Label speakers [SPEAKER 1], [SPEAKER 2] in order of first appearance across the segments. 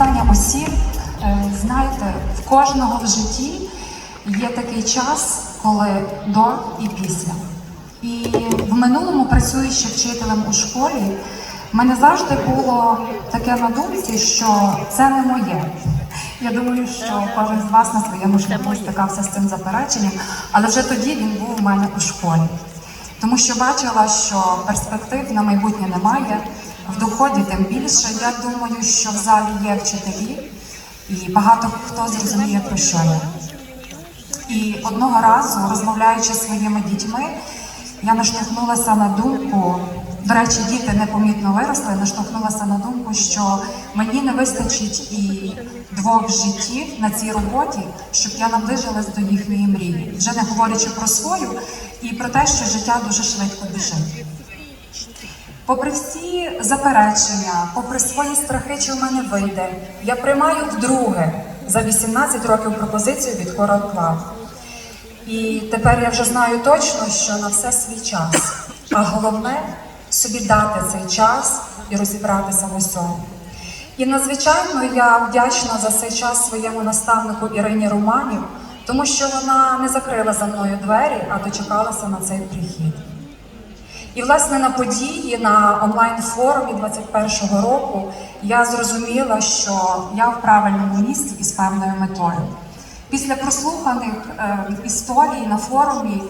[SPEAKER 1] вітання усім. Е, Знаєте, в кожного в житті є такий час, коли до і після. І в минулому, працюючи вчителем у школі, в мене завжди було таке на думці, що це не моє. Я думаю, що кожен з вас на своєму шляху стикався з цим запереченням, але вже тоді він був у мене у школі. Тому що бачила, що перспектив на майбутнє немає, в доході тим більше. Я думаю, що в залі є вчителі, і багато хто зрозуміє про що я. І одного разу, розмовляючи зі своїми дітьми, я наштовхнулася на думку. До речі, діти непомітно виросли, наштовхнулася на думку, що мені не вистачить і двох життів на цій роботі, щоб я наближилась до їхньої мрії, вже не говорячи про свою і про те, що життя дуже швидко біжить. Попри всі заперечення, попри свої страхи, чи в мене вийде, я приймаю вдруге за 18 років пропозицію від Coral Club. І тепер я вже знаю точно, що на все свій час. А головне собі дати цей час і розібратися в усьому. І надзвичайно я вдячна за цей час своєму наставнику Ірині Романів, тому що вона не закрила за мною двері, а дочекалася на цей прихід. І власне на події на онлайн-форумі 21-го року я зрозуміла, що я в правильному місці і з певною метою. Після прослуханих е, історій на форумі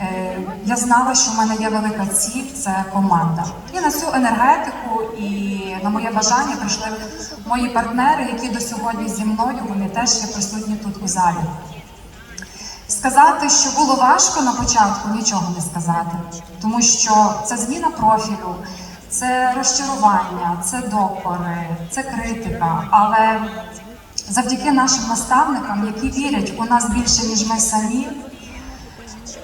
[SPEAKER 1] е, я знала, що в мене є велика ціль це команда. І на цю енергетику і на моє бажання прийшли мої партнери, які до сьогодні зі мною вони теж є присутні тут у залі. Сказати, що було важко на початку, нічого не сказати, тому що це зміна профілю, це розчарування, це докори, це критика. Але завдяки нашим наставникам, які вірять у нас більше, ніж ми самі,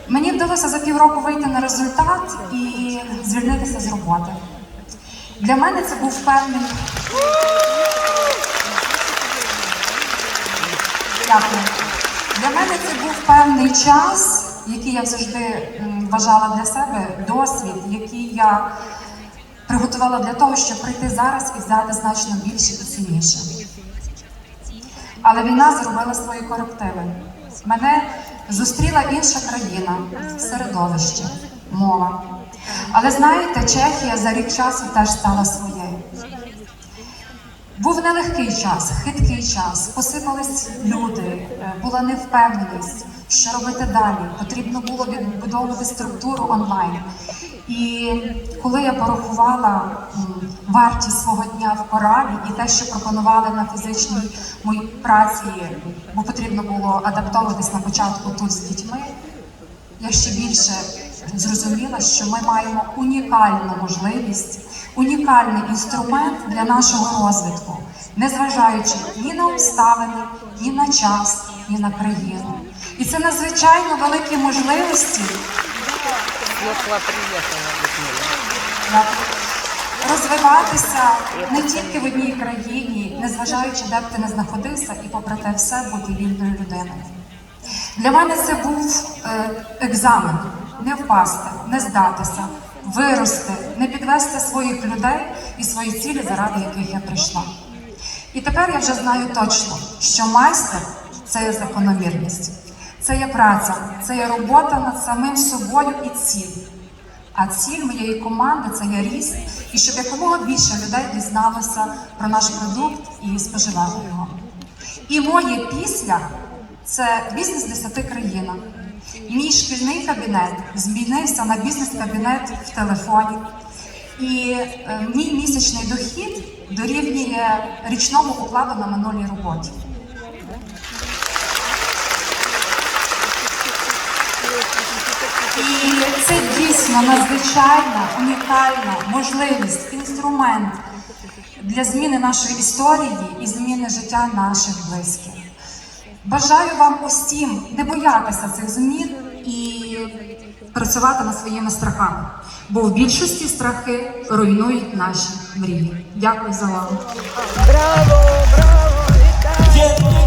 [SPEAKER 1] мені вдалося за півроку вийти на результат і звільнитися з роботи. Для мене це був певний. Дякую. Для мене це був певний час, який я завжди вважала для себе, досвід, який я приготувала для того, щоб прийти зараз і взяти значно більше і цінніше. Але війна зробила свої корективи. Мене зустріла інша країна, середовище, мова. Але знаєте, Чехія за рік часу теж стала своєю. Був нелегкий час, хиткий час, посипались люди, е, була невпевненість, що робити далі. Потрібно було відбудовувати структуру онлайн. І коли я порахувала вартість свого дня в коралі і те, що пропонували на фізичній моїй праці, бо потрібно було адаптовуватись на початку тут з дітьми, я ще більше зрозуміла, що ми маємо унікальну можливість, унікальний інструмент для нашого розвитку, незважаючи ні на обставини, ні на час, ні на країну. І це надзвичайно великі можливості розвиватися не тільки в одній країні, незважаючи, де б ти не знаходився, і попри те все бути вільною людиною. Для мене це був е, екзамен не впасти, не здатися, вирости, не підвести своїх людей і свої цілі, заради яких я прийшла. І тепер я вже знаю точно, що майстер це є закономірність, це є праця, це є робота над самим собою і ціль. А ціль моєї команди це є ріст, і щоб якомога більше людей дізналося про наш продукт і споживало його. І моє після це бізнес в 10 країнах. Мій шкільний кабінет змінився на бізнес-кабінет в телефоні. І е, мій місячний дохід дорівнює річному укладу на минулій роботі. І це дійсно надзвичайна, унікальна можливість, інструмент для зміни нашої історії і зміни життя наших близьких. Бажаю вам усім не боятися цих змін і працювати над своїми страхами, бо в більшості страхи руйнують наші мрії. Дякую за увагу.
[SPEAKER 2] Браво, браво!